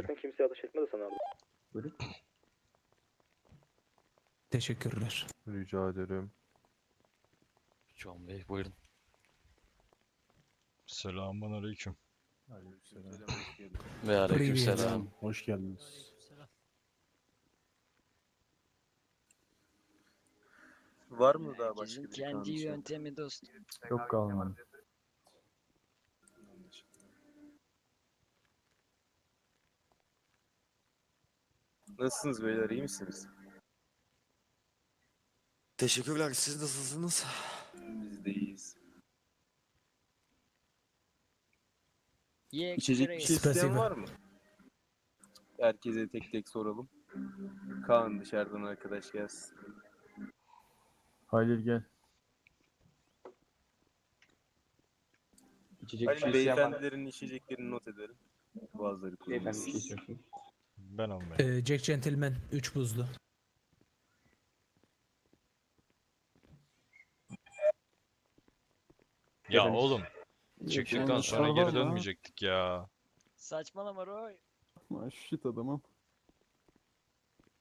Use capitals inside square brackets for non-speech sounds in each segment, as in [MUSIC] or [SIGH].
Sakın kimseye ateş etme de sana. Buyurun. Teşekkürler. Rica ederim. John Bey buyurun. Selamun aleyküm. Ve aleykümselam. Privyet. Hoş geldiniz. Var mı daha başka Herkesin bir kendi yöntemi dostum. Yok kalmadı. Nasılsınız beyler iyi misiniz? Teşekkürler. Siz nasılsınız? Biz de iyiyiz. Ye İçecek bir şey isteyen var mı? Herkese tek tek soralım. Kaan dışarıdan arkadaş gelsin. Halil gel. İçecek bir Hani şey isteyen var mı? beyefendilerin içeceklerini not edelim. Bazıları Beyefendi bir şey kullanılsın. Ben almayayım. Ee, Jack Gentleman 3 buzlu. Ya Evet. oğlum çıktıktan sonra geri dönmeyecektik ya. Saçmalama Roy. Ah, Shit adamım.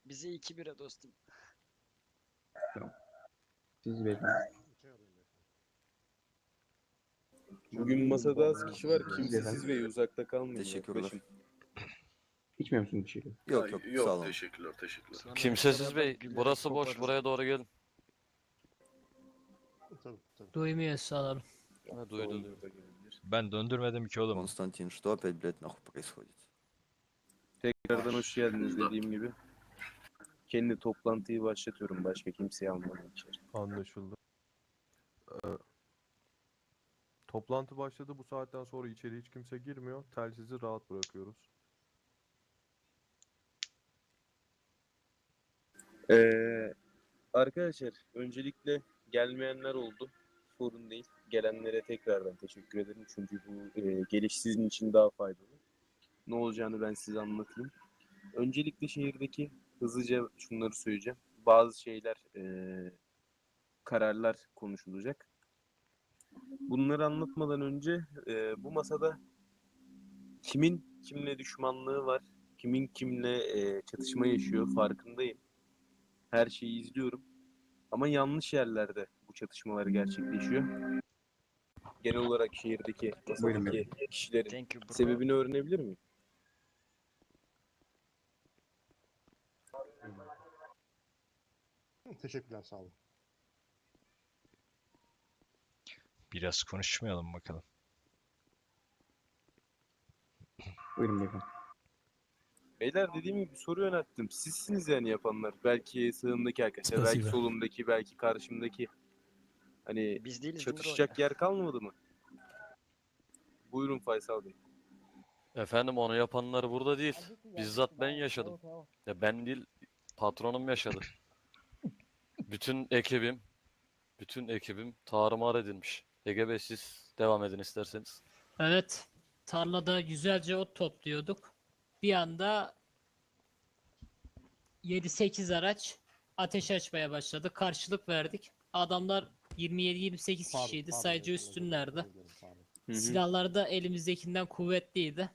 Bize iki bira dostum. Siz beyefendi. Bugün masada az kişi var. Biz Kimsesiz ve uzakta kalmayın. Teşekkürler. yaklaşın. İçmiyor musun bir şey? Yok yok, sağ olun. teşekkürler teşekkürler. Sana Kimsesiz beraber Bey gülerek burası boş koparız. buraya doğru gelin. Duymuyor sanırım. Ha, duydu duydu. Ben döndürmedim ki oğlum. Konstantin, что опять, блядь, нахуй происходит? Tekrardan hoş geldiniz dediğim gibi. Kendi toplantıyı başlatıyorum başka kimseyi almadan içeri. Anlaşıldı. Ee, toplantı başladı. Bu saatten sonra içeri hiç kimse girmiyor. Telsizi rahat bırakıyoruz. Ee, arkadaşlar öncelikle gelmeyenler oldu. Sorun değil. Gelenlere tekrardan teşekkür ederim. Çünkü bu e, geliş sizin için daha faydalı. Ne olacağını ben size anlatayım. Öncelikle şehirdeki hızlıca şunları söyleyeceğim. Bazı şeyler, e, kararlar konuşulacak. Bunları anlatmadan önce e, bu masada kimin kimle düşmanlığı var, kimin kimle e, çatışma yaşıyor farkındayım her şeyi izliyorum. Ama yanlış yerlerde bu çatışmalar gerçekleşiyor. Genel olarak şehirdeki masadaki kişilerin Thank you bro. sebebini öğrenebilir miyim? Teşekkürler sağ olun. Biraz konuşmayalım bakalım. Buyurun beyefendi. Beyler dediğim gibi soru yönelttim. Sizsiniz yani yapanlar. Belki sağımdaki arkadaşlar, belki solumdaki, belki karşımdaki. Hani Biz değiliz çatışacak yer kalmadı mı? Buyurun Faysal Bey. Efendim onu yapanlar burada değil. Bizzat ben yaşadım. Ya ben değil patronum yaşadı. [LAUGHS] Bütün ekibim bütün ekibim tarumar edilmiş. Ege Bey siz devam edin isterseniz. Evet. Tarlada güzelce ot topluyorduk. Bir anda 7-8 araç ateş açmaya başladı. Karşılık verdik. Adamlar 27-28 kişiydi. Sadece üstünlerdi. Silahlar da elimizdekinden kuvvetliydi.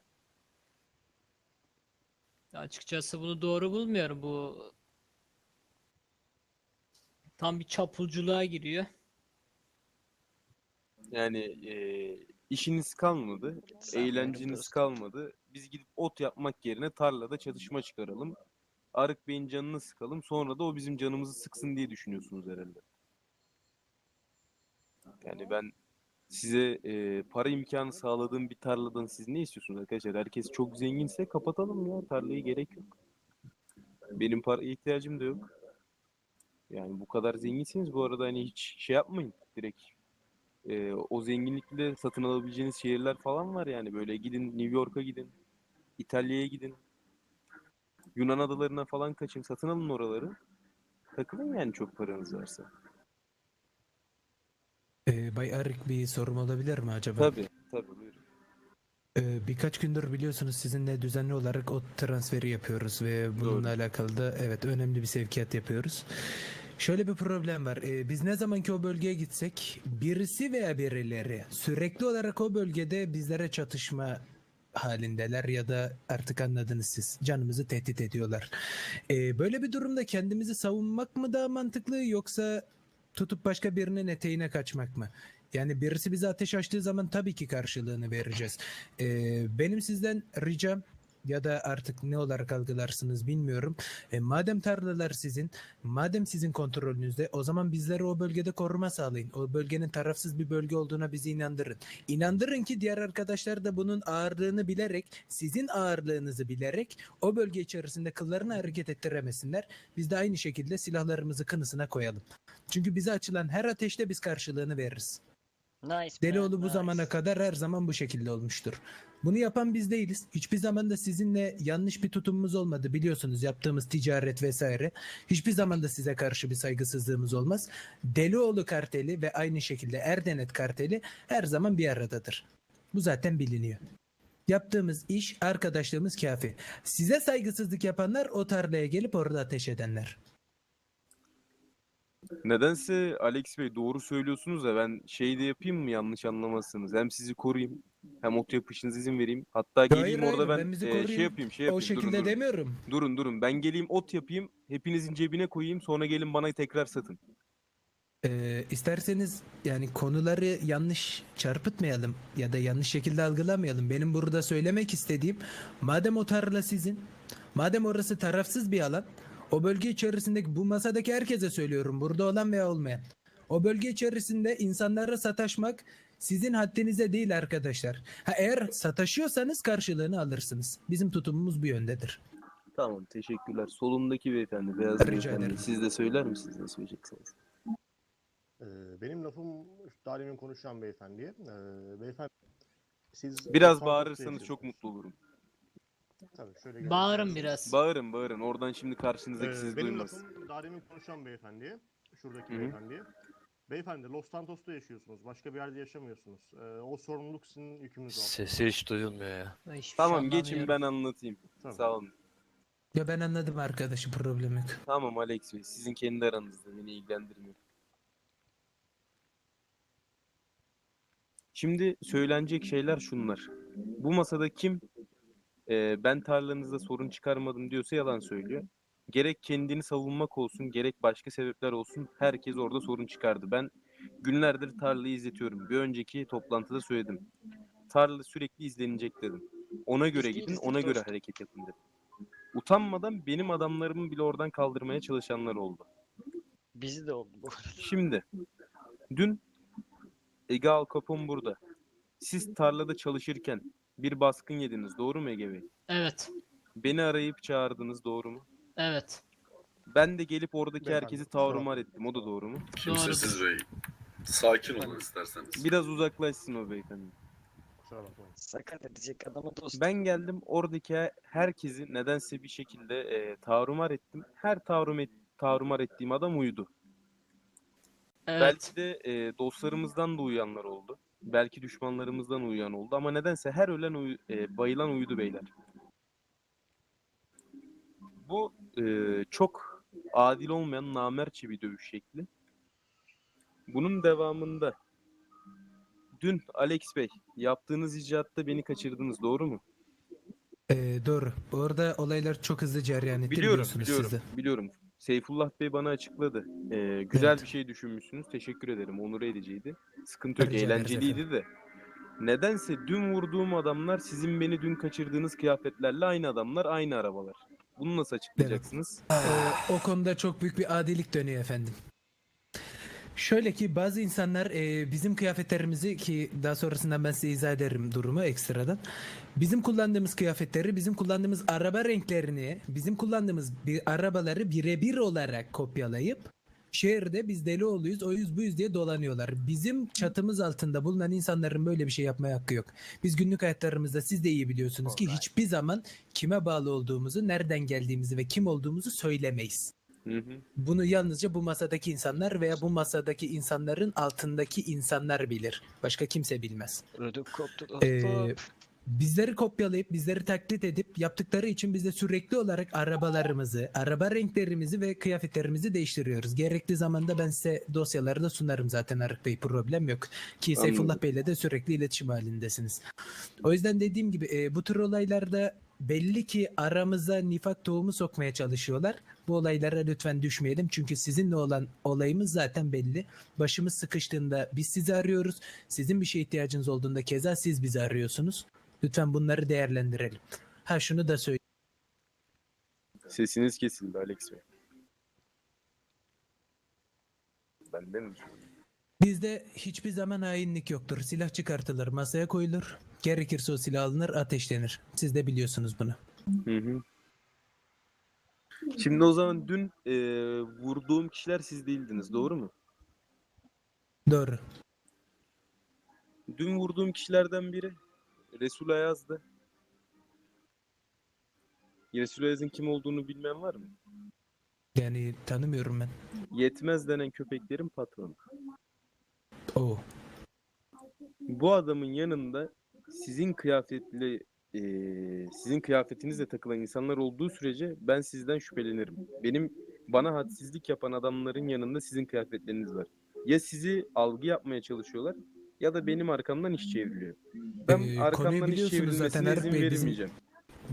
Açıkçası bunu doğru bulmuyorum. Bu tam bir çapulculuğa giriyor. Yani e, işiniz kalmadı, Sanmıyorum eğlenceniz kalmadı. Biz gidip ot yapmak yerine tarlada çatışma çıkaralım. Arık Bey'in canını sıkalım. Sonra da o bizim canımızı sıksın diye düşünüyorsunuz herhalde. Yani ben size e, para imkanı sağladığım bir tarladan siz ne istiyorsunuz arkadaşlar? Herkes çok zenginse kapatalım ya. Tarlayı gerek yok. Benim paraya ihtiyacım da yok. Yani bu kadar zenginsiniz bu arada hani hiç şey yapmayın direkt. E, o zenginlikle satın alabileceğiniz şehirler falan var yani böyle gidin New York'a gidin. İtalya'ya gidin. Yunan adalarına falan kaçın satın alın oraları. Takılın yani çok paranız varsa. Ee, Bay Arik bir sorum olabilir mi acaba? Tabii tabii buyurun. Ee, birkaç gündür biliyorsunuz sizinle düzenli olarak o transferi yapıyoruz ve bununla alakalı da evet önemli bir sevkiyat yapıyoruz. Şöyle bir problem var. Ee, biz ne zamanki o bölgeye gitsek birisi veya birileri sürekli olarak o bölgede bizlere çatışma halindeler ya da artık anladınız siz. Canımızı tehdit ediyorlar. Ee, böyle bir durumda kendimizi savunmak mı daha mantıklı yoksa tutup başka birinin eteğine kaçmak mı? Yani birisi bize ateş açtığı zaman tabii ki karşılığını vereceğiz. Ee, benim sizden ricam ya da artık ne olarak algılarsınız bilmiyorum. E, madem tarlalar sizin, madem sizin kontrolünüzde o zaman bizlere o bölgede koruma sağlayın. O bölgenin tarafsız bir bölge olduğuna bizi inandırın. İnandırın ki diğer arkadaşlar da bunun ağırlığını bilerek, sizin ağırlığınızı bilerek o bölge içerisinde kıllarını hareket ettiremesinler. Biz de aynı şekilde silahlarımızı kınısına koyalım. Çünkü bize açılan her ateşte biz karşılığını veririz. Nice. Delioğlu man, bu zamana nice. kadar her zaman bu şekilde olmuştur. Bunu yapan biz değiliz. Hiçbir zaman da sizinle yanlış bir tutumumuz olmadı. Biliyorsunuz yaptığımız ticaret vesaire. Hiçbir zaman da size karşı bir saygısızlığımız olmaz. Delioğlu karteli ve aynı şekilde Erdenet karteli her zaman bir aradadır. Bu zaten biliniyor. Yaptığımız iş, arkadaşlığımız kafi. Size saygısızlık yapanlar o tarlaya gelip orada ateş edenler. Nedense Alex Bey doğru söylüyorsunuz da ben şey de yapayım mı yanlış anlamazsınız. Hem sizi koruyayım hem ot yapışınıza izin vereyim. Hatta geleyim hayır, orada ben, ben bizi e, şey yapayım şey o yapayım. şekilde durun, durun. demiyorum. durun durun ben geleyim ot yapayım hepinizin cebine koyayım sonra gelin bana tekrar satın. Ee, isterseniz yani konuları yanlış çarpıtmayalım ya da yanlış şekilde algılamayalım. Benim burada söylemek istediğim madem o tarla sizin, madem orası tarafsız bir alan, o bölge içerisindeki bu masadaki herkese söylüyorum burada olan veya olmayan. O bölge içerisinde insanlara sataşmak sizin haddinize değil arkadaşlar. Ha, eğer sataşıyorsanız karşılığını alırsınız. Bizim tutumumuz bu yöndedir. Tamam teşekkürler. Solumdaki beyefendi beyaz Rica beyefendi ederim. siz de söyler misiniz ne söyleyeceksiniz? Ee, benim lafım daha demin konuşan beyefendiye. Ee, beyefendi siz Biraz Los bağırırsanız çok mutlu olurum. Tabii şöyle gelmek Bağırın biraz. Bağırın bağırın oradan şimdi karşınızdaki Ee, sizi benim duymaz. lafım daha demin konuşan beyefendiye, şuradaki Hı hı. beyefendiye. Beyefendi Los Santos'ta yaşıyorsunuz. Başka bir yerde yaşamıyorsunuz. Ee, o sorumluluk sizin yükünüz altında. Sesi hiç duyulmuyor ya. Hiçbir şey Tamam geçin anlamıyorum. ben anlatayım. Tamam. Sağ olun. Ya ben anladım arkadaşı problem yok. Tamam Alex Bey sizin kendi aranızda beni ilgilendirmiyor. Şimdi söylenecek şeyler şunlar. Bu masada kim e, ben tarlanızda sorun çıkarmadım diyorsa yalan söylüyor. Gerek kendini savunmak olsun gerek başka sebepler olsun herkes orada sorun çıkardı. Ben günlerdir tarlayı izletiyorum. Bir önceki toplantıda söyledim. Tarla sürekli izlenecek dedim. Ona göre gidin ona göre hareket yapın dedim. Utanmadan benim adamlarımı bile oradan kaldırmaya çalışanlar oldu. Bizi de oldu bu. Şimdi dün Ege Al Capone burada. Siz tarlada çalışırken bir baskın yediniz doğru mu Ege Bey? Evet. Beni arayıp çağırdınız doğru mu? Evet. Ben de gelip oradaki herkesi tarumar ettim. O da doğru mu? Kimsesiz Bey. Sakin olun isterseniz. Biraz uzaklaşsın o beyefendi. Sakat edecek adamı dostum. Ben geldim oradaki he- herkesi nedense bir şekilde e, tarumar ettim. Her tarum et, tarumar ettiğim adam uyudu. Evet. Belki de e, dostlarımızdan da uyuyanlar oldu. Belki düşmanlarımızdan uyuyan oldu ama nedense her ölen uyu- e, bayılan uyudu beyler. Bu e, çok adil olmayan namertçe bir dövüş şekli. Bunun devamında dün Alex Bey yaptığınız icraatta beni kaçırdınız doğru mu? Ee, doğru. Orada olaylar çok hızlı cereyan etti Biliyorum, biliyorsunuz biliyorum, siz de. biliyorum. Seyfullah Bey bana açıkladı. Ee, güzel Evet. bir şey düşünmüşsünüz. Teşekkür ederim. Onur ediciydi. Sıkıntı yok. Eğlenceliydi de. Nedense dün vurduğum adamlar sizin beni dün kaçırdığınız kıyafetlerle aynı adamlar, aynı arabalar. Bunu nasıl açıklayacaksınız? Ee, o konuda çok büyük bir adilik dönüyor efendim. Şöyle ki bazı insanlar e, bizim kıyafetlerimizi ki daha sonrasında ben size izah ederim durumu ekstradan. Bizim kullandığımız kıyafetleri, bizim kullandığımız araba renklerini, bizim kullandığımız bir arabaları birebir olarak kopyalayıp şehirde biz deli oluyuz, oyuz buyuz diye dolanıyorlar. Bizim çatımız altında bulunan insanların böyle bir şey yapmaya hakkı yok. Biz günlük hayatlarımızda siz de iyi biliyorsunuz ki hiçbir zaman kime bağlı olduğumuzu, nereden geldiğimizi ve kim olduğumuzu söylemeyiz. Hı hı. Bunu yalnızca bu masadaki insanlar veya bu masadaki insanların altındaki insanlar bilir. Başka kimse bilmez. Ee, bizleri kopyalayıp bizleri taklit edip yaptıkları için biz de sürekli olarak arabalarımızı, araba renklerimizi ve kıyafetlerimizi değiştiriyoruz. Gerekli zamanda ben size dosyaları da sunarım zaten Arık Bey problem yok. Ki Seyfullah Bey'le de sürekli iletişim halindesiniz. O yüzden dediğim gibi e, bu tür olaylarda belli ki aramıza nifak tohumu sokmaya çalışıyorlar. Bu olaylara lütfen düşmeyelim. Çünkü sizinle olan olayımız zaten belli. Başımız sıkıştığında biz sizi arıyoruz. Sizin bir şeye ihtiyacınız olduğunda keza siz bizi arıyorsunuz. Lütfen bunları değerlendirelim. Ha şunu da söyleyeyim. Sesiniz kesildi Alex Bey. Ben de mi? Bizde hiçbir zaman hainlik yoktur. Silah çıkartılır, masaya koyulur. Gerekirse o silah alınır, ateşlenir. Siz de biliyorsunuz bunu. Hı hı. Şimdi o zaman dün e, vurduğum kişiler siz değildiniz, doğru mu? Doğru. Dün vurduğum kişilerden biri Resul Ayaz'dı. Resul Ayaz'ın kim olduğunu bilmeyen var mı? Yani tanımıyorum ben. Yetmez denen köpeklerin patronu. Oo. Bu adamın yanında sizin kıyafetli eee, sizin kıyafetinizle takılan insanlar olduğu sürece ben sizden şüphelenirim. Benim bana hadsizlik yapan adamların yanında sizin kıyafetleriniz var. Ya sizi algı yapmaya çalışıyorlar ya da benim arkamdan iş çevriliyor. Ben Ee, arkamdan iş biliyorsunuz zaten çevrilmesine Erk izin Bey, bizim- vermeyeceğim.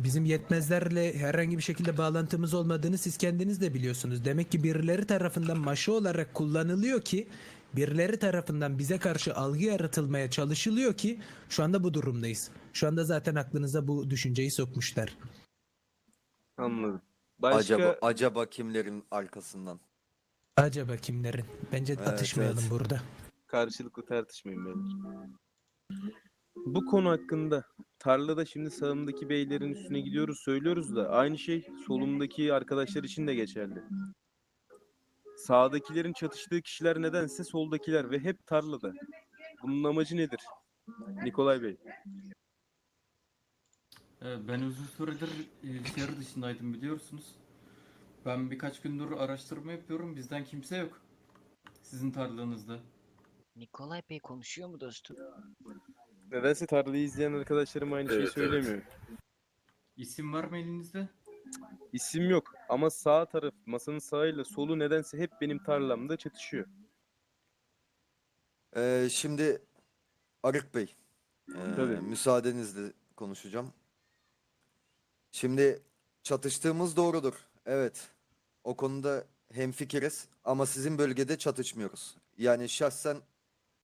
Bizim yetmezlerle herhangi bir şekilde bağlantımız olmadığını siz kendiniz de biliyorsunuz. Demek ki birileri tarafından maşı olarak kullanılıyor ki birileri tarafından bize karşı algı yaratılmaya çalışılıyor ki şu anda bu durumdayız. Şu anda zaten aklınıza bu düşünceyi sokmuşlar. Anladım. Başka Acaba acaba kimlerin arkasından? Acaba kimlerin? Bence Evet, atışmayalım evet. burada. karşılıklı tartışmayın beyler. Bu konu hakkında tarlada şimdi sağımdaki beylerin üstüne gidiyoruz söylüyoruz da aynı şey solumdaki arkadaşlar için de geçerli. Sağdakilerin çatıştığı kişiler nedense soldakiler ve hep tarlada. Bunun amacı nedir? Nikolay Bey. Ben uzun süredir şehir dışındaydım biliyorsunuz. Ben birkaç gündür araştırma yapıyorum. Bizden kimse yok. Sizin tarlanızda. Nikolay Bey konuşuyor mu dostum? Nedense tarlayı izleyen arkadaşlarım aynı şeyi Evet, evet. söylemiyor. İsim var mı elinizde? İsim yok ama sağ taraf masanın sağıyla solu nedense hep benim tarlamda çatışıyor. Ee, şimdi Arık Bey, ee, Tabii. müsaadenizle konuşacağım. Şimdi çatıştığımız doğrudur. Evet. O konuda hemfikiriz ama sizin bölgede çatışmıyoruz. Yani şahsen